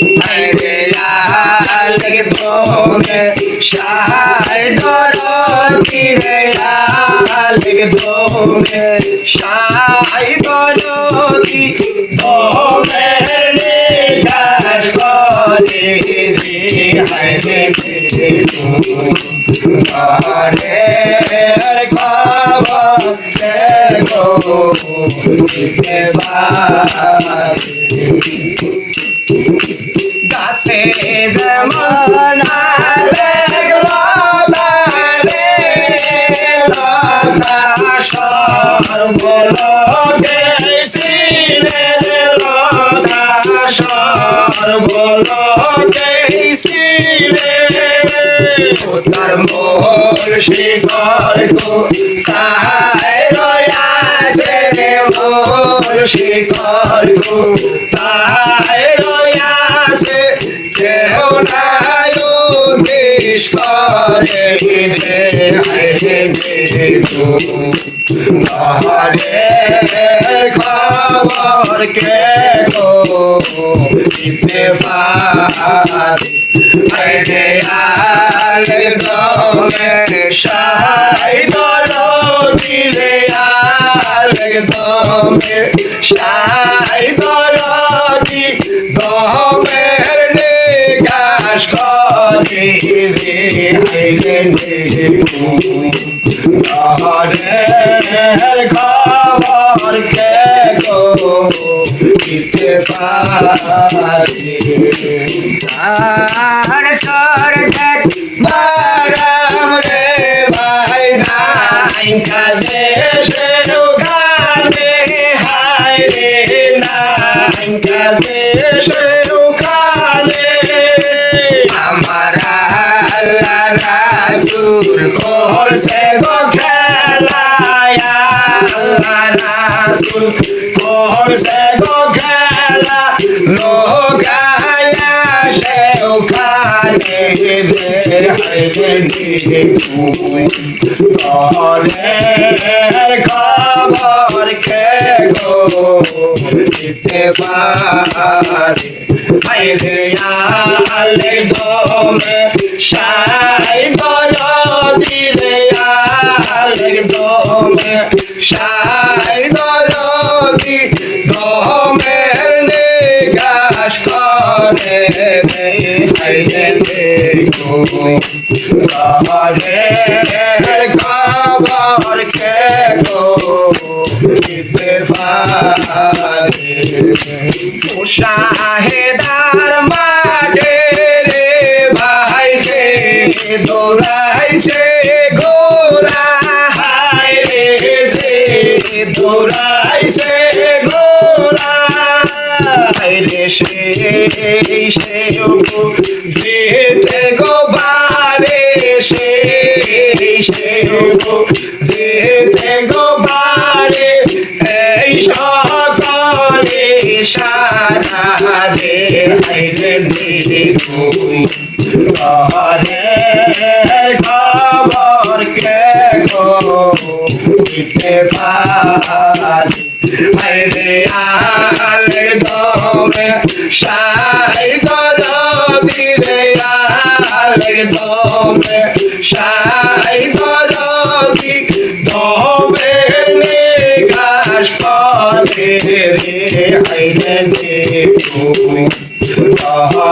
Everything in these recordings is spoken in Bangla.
আরে আলেক দোমে শাহাই দরদি রে রে রে রে গাছে যেমন লতারে লতা সর্বলোকে সিনে লতা সর্বলোকে সিনে তার মোর গো তাই রয়াছে মোর তাই খবর কে গো দিতে পারে আলে দমে শাহাই দরো দিলে আলে দমে শাহাই দরো আরে খবর কে গো দিতে পারে। আর সর দেখ বারাম রে ভাই, নাই কাজে সেরু গানে হায় রে, নাই কাজে সেরু গানে আমার আল্লাহ রাসূল করছে গো খেলা আল্লাহ রাসূল। করছে গো খেলা, লোকায়া সে ওখানে রে হাইরে খবর কে গো দিলে করে রে হাইরে রে গো আরে খবর গো দিতে পারে মুশাহেদার মাঠে সে সে যেতে গো বারে সে সে যেতে এই সকলে সারা খবর কে গো? দিতে পারে। আলে দমে সাই গর দিরে আলে দমে সাই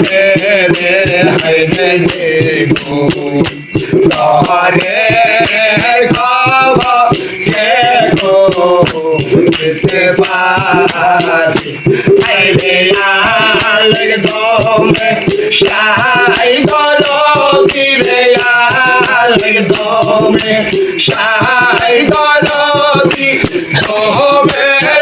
রে তরে খবর কে গো। দিতে পারি। আলের দমে সাই গর দিলে তুমি সাই দরদি রোমের নিকাশ